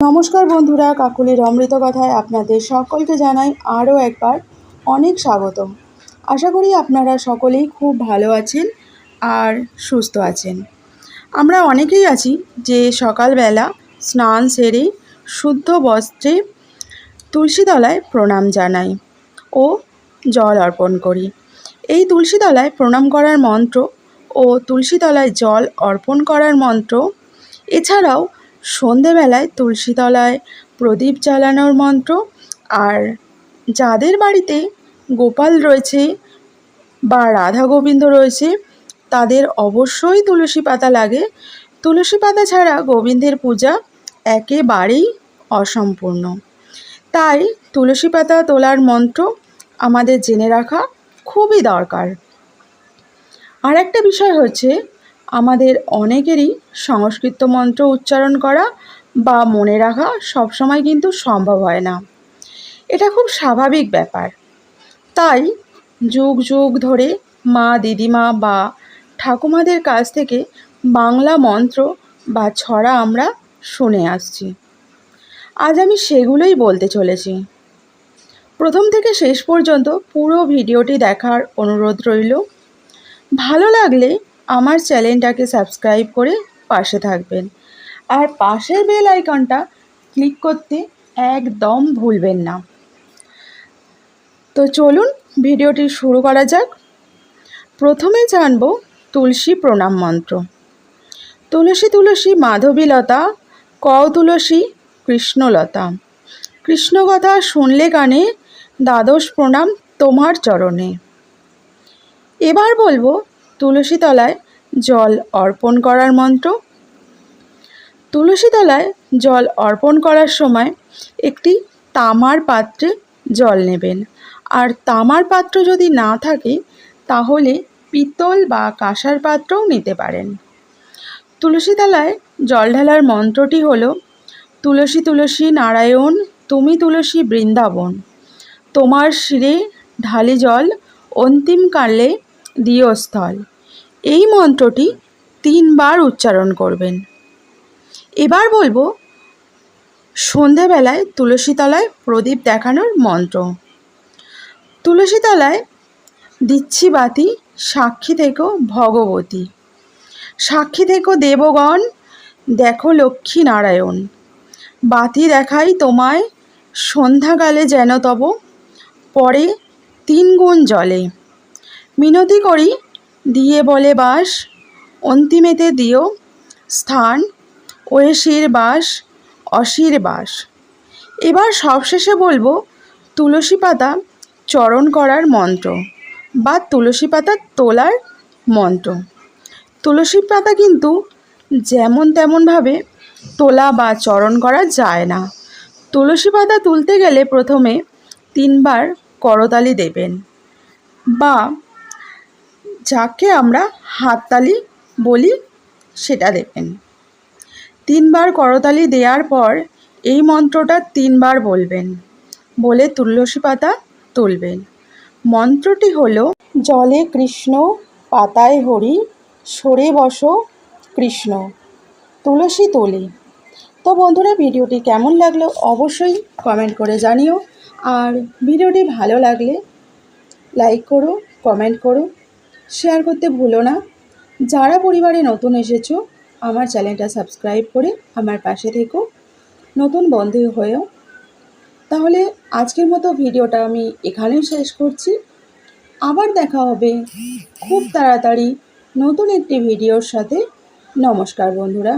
নমস্কার বন্ধুরা, কাকুলির অমৃত কথায় আপনাদের সকলকে জানাই আরও একবার অনেক স্বাগতম। আশা করি আপনারা সকলেই খুব ভালো আছেন আর সুস্থ আছেন। আমরা অনেকেই আছি যে সকালবেলা স্নান সেরে শুদ্ধ বস্ত্রে তুলসীতলায় প্রণাম জানাই ও জল অর্পণ করি। এই তুলসীতলায় প্রণাম করার মন্ত্র ও তুলসীতলায় জল অর্পণ করার মন্ত্র এছাড়াও সন্ধেবেলায় তুলসীতলায় প্রদীপ জ্বালানোর মন্ত্র আর যাদের বাড়িতে গোপাল রয়েছে বা রাধা গোবিন্দ রয়েছে, তাদের অবশ্যই তুলসী পাতা লাগে। তুলসী পাতা ছাড়া গোবিন্দের পূজা একেবারেই অসম্পূর্ণ। তাই তুলসী পাতা তোলার মন্ত্র আমাদের জেনে রাখা খুবই দরকার। আর একটা বিষয় হচ্ছে আমাদের অনেকেরই সংস্কৃত মন্ত্র উচ্চারণ করা বা মনে রাখা সবসময় কিন্তু সম্ভব হয় না। এটা খুব স্বাভাবিক ব্যাপার। তাই যুগ যুগ ধরে মা, দিদিমা বা ঠাকুমাদের কাছ থেকে বাংলা মন্ত্র বা ছড়া আমরা শুনে আসছি। আজ আমি সেগুলোই বলতে চলেছি। প্রথম থেকে শেষ পর্যন্ত পুরো ভিডিওটি দেখার অনুরোধ রইল। ভালো লাগলে আমার চ্যানেলটাকে সাবস্ক্রাইব করে পাশে থাকবেন। আর পাশের বেল আইকনটা ক্লিক করতে একদম ভুলবেন না। তো চলুন ভিডিওটি শুরু করা যাক। প্রথমে জানব তুলসী প্রণাম মন্ত্র। তুলসী তুলসী মাধবীলতা, ক তুলসী কৃষ্ণলতা। কৃষ্ণকথা শুনলে কানে দ্বাদশ প্রণাম তোমার চরণে। এবার বলব তুলসী তলায় জল অর্পণ করার মন্ত্র। তুলসী তলায় জল অর্পণ করার সময় একটি তামার পাত্রে জল নেবেন। আর তামার পাত্র যদি না থাকে, তাহলে পিতল বা কাঁসার পাত্রও নিতে পারেন। তুলসী তলায় জল ঢালার মন্ত্রটি হল, তুলসী তুলসী নারায়ণ, তুমি তুলসী বৃন্দাবন, তোমার শিরে ঢালি জল অন্তিম অন্তিমকালে দিয়স্থল। এই মন্ত্রটি তিনবার উচ্চারণ করবেন। এবার বলব, সন্ধেবেলায় তুলসীতলায় প্রদীপ দেখানোর মন্ত্র। তুলসীতলায় দিচ্ছি বাতি সাক্ষী থেকো ভগবতী। সাক্ষী থেকো দেবগণ, দেখো লক্ষ্মী নারায়ণ। বাতি দেখাই তোমায়, সন্ধ্যাকালে যেন তব, পরে তিন গুণ জলে। মিনতি করি দিয়ে বলে বাস, অন্তিমেতে দিও স্থান ওয়েশির বাস অশির বাস। এবার সবশেষে বলব, তুলসী পাতা চরণ করার মন্ত্র বা তুলসী পাতা তোলার মন্ত্র। তুলসী পাতা কিন্তু যেমন তেমনভাবে তোলা বা চরণ করা যায় না। তুলসী পাতা তুলতে গেলে প্রথমে তিনবার করতালি দেবেন বা যাকে আমরা হাততালি বলি, সেটা দেবেন তিনবার করতালি দেওয়ার পর এই মন্ত্রটা তিনবার বলবেন। বলে তুলসী পাতা তুলবেন। মন্ত্রটি হল, জলে কৃষ্ণ, পাতায় হরি, সরে বসো কৃষ্ণ, তুলসী তোলে। তো বন্ধুরা, ভিডিওটি কেমন লাগল অবশ্যই কমেন্ট করে জানিও। আর ভিডিওটি ভালো লাগলে লাইক করো, কমেন্ট করো। শেয়ার করতে ভুলো না। যারা পরিবারে নতুন এসেছ, আমার চ্যানেলটা সাবস্ক্রাইব করে আমার পাশে থেকো। নতুন বন্ধু হয়েও। তাহলে আজকের মতো ভিডিওটা আমি এখানেই শেষ করছি। আবার দেখা হবে খুব তাড়াতাড়ি নতুন একটি ভিডিওর সাথে। নমস্কার বন্ধুরা।